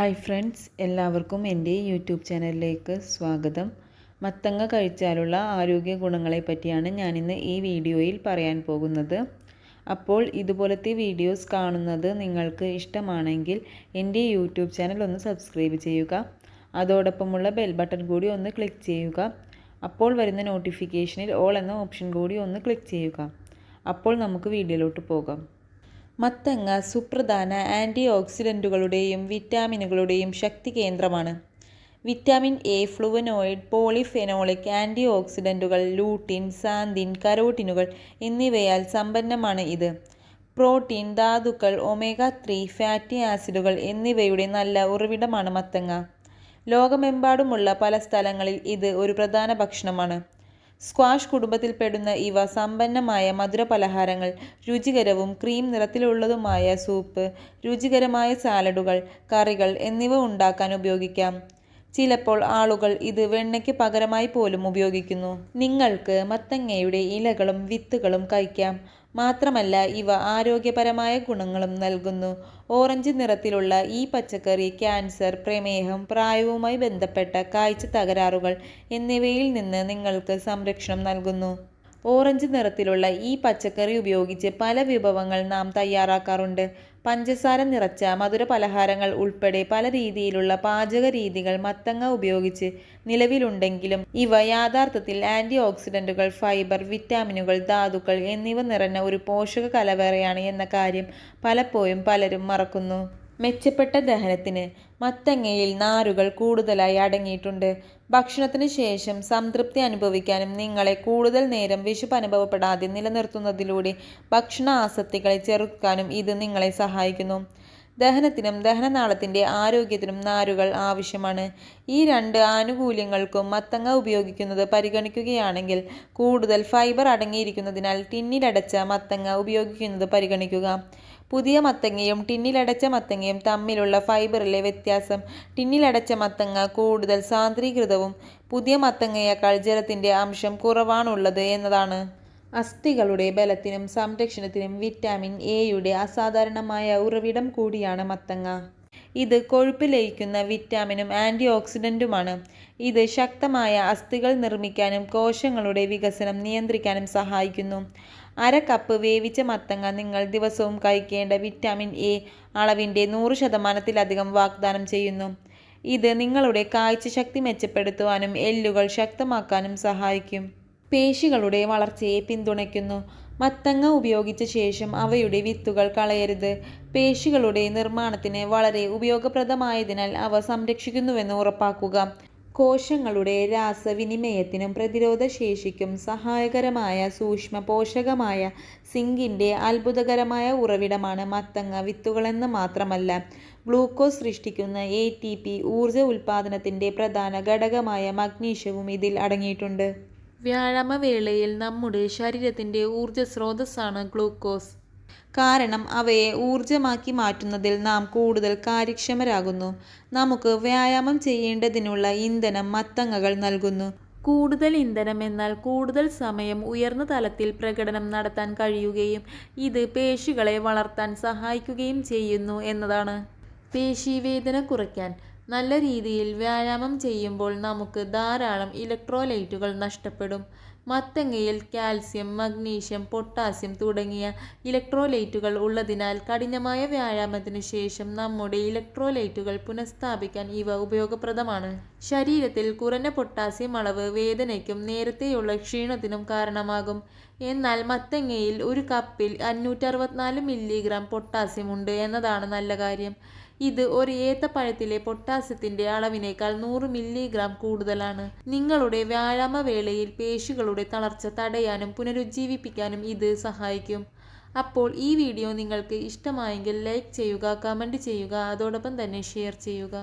Hi friends എല്ലാവർക്കും എന്റെ YouTube ചാനലിലേക്ക് സ്വാഗതം. മത്തങ്ങ കഴിച്ചാലുള്ള ആരോഗ്യ ഗുണങ്ങളെ പറ്റിയാണ് ഞാനിന്ന് ഈ വീഡിയോയിൽ പറയാൻ പോകുന്നത്. അപ്പോൾ ഇതുപോലത്തെ വീഡിയോസ് കാണുന്നത് നിങ്ങൾക്ക് ഇഷ്ടമാണെങ്കിൽ എന്റെ യൂട്യൂബ് ചാനൽ ഒന്ന് സബ്സ്ക്രൈബ് ചെയ്യുക. അതോടൊപ്പമുള്ള ബെൽ ബട്ടൺ കൂടി ഒന്ന് ക്ലിക്ക് ചെയ്യുക. അപ്പോൾ വരുന്ന നോട്ടിഫിക്കേഷനിൽ ഓൾ എന്ന ഓപ്ഷൻ കൂടി ഒന്ന് ക്ലിക്ക് ചെയ്യുക. അപ്പോൾ നമുക്ക് വീഡിയോയിലോട്ട് പോകാം. മത്തങ്ങ സുപ്രധാന ആന്റി ഓക്സിഡന്റുകളുടെയും വിറ്റാമിനുകളുടെയും ശക്തി കേന്ദ്രമാണ്. Vitamin A flavonoid polyphenolic anti ഓക്സിഡന്റുകൾ lutein xanthine കരോട്ടിനുകൾ എന്നിവയാൽ സമ്പന്നമാണ് ഇത്. പ്രോട്ടീൻ ധാതുക്കൾ ഒമേഗ ത്രീ ഫാറ്റി ആസിഡുകൾ എന്നിവയുടെ നല്ല ഉറവിടമാണ് മത്തങ്ങ. ലോകമെമ്പാടുമുള്ള പല സ്ഥലങ്ങളിൽ ഇത് ഒരു പ്രധാന ഭക്ഷണമാണ്. സ്ക്വാഷ് കുടുംബത്തിൽപ്പെടുന്ന ഇവ സമ്പന്നമായ മധുര പലഹാരങ്ങൾ രുചികരവും ക്രീം നിറത്തിലുള്ളതുമായ സൂപ്പ് രുചികരമായ സാലഡുകൾ കറികൾ എന്നിവ ഉണ്ടാക്കാൻ ഉപയോഗിക്കാം. ചിലപ്പോൾ ആളുകൾ ഇത് വെണ്ണയ്ക്ക് പകരമായി പോലും ഉപയോഗിക്കുന്നു. നിങ്ങൾക്ക് മത്തങ്ങയുടെ ഇലകളും വിത്തുകളും കഴിക്കാം. മാത്രമല്ല ഇവ ആരോഗ്യപരമായ ഗുണങ്ങളും നൽകുന്നു. ഓറഞ്ച് നിറത്തിലുള്ള ഈ പച്ചക്കറി ക്യാൻസർ പ്രമേഹം പ്രായവുമായി ബന്ധപ്പെട്ട കാഴ്ച തകരാറുകൾ എന്നിവയിൽ നിന്ന് നിങ്ങൾക്ക് സംരക്ഷണം നൽകുന്നു. ഓറഞ്ച് നിറത്തിലുള്ള ഈ പച്ചക്കറി ഉപയോഗിച്ച് പല വിഭവങ്ങൾ നാം തയ്യാറാക്കാറുണ്ട്. പഞ്ചസാര നിറച്ച മധുര പലഹാരങ്ങൾ ഉൾപ്പെടെ പല രീതിയിലുള്ള പാചക രീതികൾ മത്തങ്ങ ഉപയോഗിച്ച് നിലവിലുണ്ടെങ്കിലും ഇവ യാഥാർത്ഥത്തിൽ ആന്റി ഓക്സിഡന്റുകൾ ഫൈബർ വിറ്റാമിനുകൾ ധാതുക്കൾ എന്നിവ നിറഞ്ഞ ഒരു പോഷക കലവറയാണ് എന്ന കാര്യം പലപ്പോഴും പലരും മറക്കുന്നു. മെച്ചപ്പെട്ട ദഹനത്തിന് മത്തങ്ങയിൽ നാരുകൾ കൂടുതലായി അടങ്ങിയിട്ടുണ്ട്. ഭക്ഷണത്തിന് ശേഷം സംതൃപ്തി അനുഭവിക്കാനും നിങ്ങളെ കൂടുതൽ നേരം വിശപ്പ് അനുഭവപ്പെടാതെ നിലനിർത്തുന്നതിലൂടെ ഭക്ഷണ ആസക്തികളെ ചെറുക്കാനും ഇത് നിങ്ങളെ സഹായിക്കുന്നു. ദഹനത്തിനും ദഹനനാളത്തിന്റെ ആരോഗ്യത്തിനും നാരുകൾ ആവശ്യമാണ്. ഈ രണ്ട് ആനുകൂല്യങ്ങൾക്കും മത്തങ്ങ ഉപയോഗിക്കുന്നത് പരിഗണിക്കുകയാണെങ്കിൽ കൂടുതൽ ഫൈബർ അടങ്ങിയിരിക്കുന്നതിനാൽ ടിന്നിലടച്ച മത്തങ്ങ ഉപയോഗിക്കുന്നത് പരിഗണിക്കുക. പുതിയ മത്തങ്ങയും ടിന്നിലടച്ച മത്തങ്ങയും തമ്മിലുള്ള ഫൈബറിലെ വ്യത്യാസം. ടിന്നിലടച്ച മത്തങ്ങ കൂടുതൽ സാന്ദ്രീകൃതവും പുതിയ മത്തങ്ങയേക്കാൾ ജലത്തിന്റെ അംശം കുറവാണുള്ളത് എന്നതാണ്. അസ്ഥികളുടെ ബലത്തിനും സംരക്ഷണത്തിനും വിറ്റാമിൻ എയുടെ അസാധാരണമായ ഉറവിടം കൂടിയാണ് മത്തങ്ങ. ഇത് കൊഴുപ്പ് ലയിക്കുന്ന വിറ്റാമിനും ആന്റി ഓക്സിഡന്റുമാണ് ഇത് ശക്തമായ അസ്ഥികൾ നിർമ്മിക്കാനും കോശങ്ങളുടെ വികസനം നിയന്ത്രിക്കാനും സഹായിക്കുന്നു. അര കപ്പ് വേവിച്ച മത്തങ്ങ നിങ്ങൾ ദിവസവും കഴിക്കേണ്ട വിറ്റാമിൻ എ അളവിന്റെ നൂറ് ശതമാനത്തിലധികം വാഗ്ദാനം ചെയ്യുന്നു. ഇത് നിങ്ങളുടെ കാഴ്ചശക്തി മെച്ചപ്പെടുത്തുവാനും എല്ലുകൾ ശക്തമാക്കാനും സഹായിക്കും. പേശികളുടെ വളർച്ചയെ പിന്തുണയ്ക്കുന്നു. മത്തങ്ങ ഉപയോഗിച്ച ശേഷം അവയുടെ വിത്തുകൾ കളയരുത്. പേശികളുടെ നിർമ്മാണത്തിന് വളരെ ഉപയോഗപ്രദമായതിനാൽ അവ സംരക്ഷിക്കുന്നുവെന്ന് ഉറപ്പാക്കുക. കോശങ്ങളുടെ രാസവിനിമയത്തിനും പ്രതിരോധ ശേഷിക്കും സഹായകരമായ സൂക്ഷ്മ പോഷകമായ സിങ്കിന്റെ അത്ഭുതകരമായ ഉറവിടമാണ് മത്തങ്ങ വിത്തുകളെന്ന് മാത്രമല്ല ഗ്ലൂക്കോസ് സൃഷ്ടിക്കുന്ന എ ടി പി ഊർജ ഉൽപ്പാദനത്തിന്റെ പ്രധാന ഘടകമായ മഗ്നീഷ്യവും ഇതിൽ അടങ്ങിയിട്ടുണ്ട്. വ്യായാമവേളയിൽ നമ്മുടെ ശരീരത്തിന്റെ ഊർജ സ്രോതസ്സാണ് ഗ്ലൂക്കോസ്. കാരണം അവയെ ഊർജമാക്കി മാറ്റുന്നതിൽ നാം കൂടുതൽ കാര്യക്ഷമരാകുന്നു. നമുക്ക് വ്യായാമം ചെയ്യേണ്ടതിനുള്ള ഇന്ധനം മത്തങ്ങകൾ നൽകുന്നു. കൂടുതൽ ഇന്ധനം എന്നാൽ കൂടുതൽ സമയം ഉയർന്ന തലത്തിൽ പ്രകടനം നടത്താൻ കഴിയുകയും ഇത് പേശികളെ വളർത്താൻ സഹായിക്കുകയും ചെയ്യുന്നു എന്നതാണ്. പേശീവേദന കുറയ്ക്കാൻ നല്ല രീതിയിൽ വ്യായാമം ചെയ്യുമ്പോൾ നമുക്ക് ധാരാളം ഇലക്ട്രോലൈറ്റുകൾ നഷ്ടപ്പെടും. മത്തങ്ങയിൽ കാൽസ്യം മഗ്നീഷ്യം പൊട്ടാസ്യം തുടങ്ങിയ ഇലക്ട്രോലൈറ്റുകൾ ഉള്ളതിനാൽ കഠിനമായ വ്യായാമത്തിനു ശേഷം നമ്മുടെ ഇലക്ട്രോലൈറ്റുകൾ പുനഃസ്ഥാപിക്കാൻ ഇവ ഉപയോഗപ്രദമാണ്. ശരീരത്തിൽ കുറഞ്ഞ പൊട്ടാസ്യം അളവ് വേദനയ്ക്കും നേരത്തെയുള്ള ക്ഷീണത്തിനും കാരണമാകും. എന്നാൽ മത്തങ്ങയിൽ ഒരു കപ്പിൽ അഞ്ഞൂറ്ററുപത്തിനാല് മില്ലിഗ്രാം പൊട്ടാസ്യം ഉണ്ട് എന്നതാണ് നല്ല കാര്യം. ഇത് ഒരു ഏത്തപ്പഴത്തിലെ പൊട്ടാസ്യത്തിന്റെ അളവിനേക്കാൾ നൂറ് മില്ലിഗ്രാം കൂടുതലാണ്. നിങ്ങളുടെ വ്യായാമ വേളയിൽ പേശികളുടെ തളർച്ച തടയാനും പുനരുജ്ജീവിപ്പിക്കാനും ഇത് സഹായിക്കും. അപ്പോൾ ഈ വീഡിയോ നിങ്ങൾക്ക് ഇഷ്ടമായെങ്കിൽ ലൈക്ക് ചെയ്യുക കമന്റ് ചെയ്യുക അതോടൊപ്പം തന്നെ ഷെയർ ചെയ്യുക.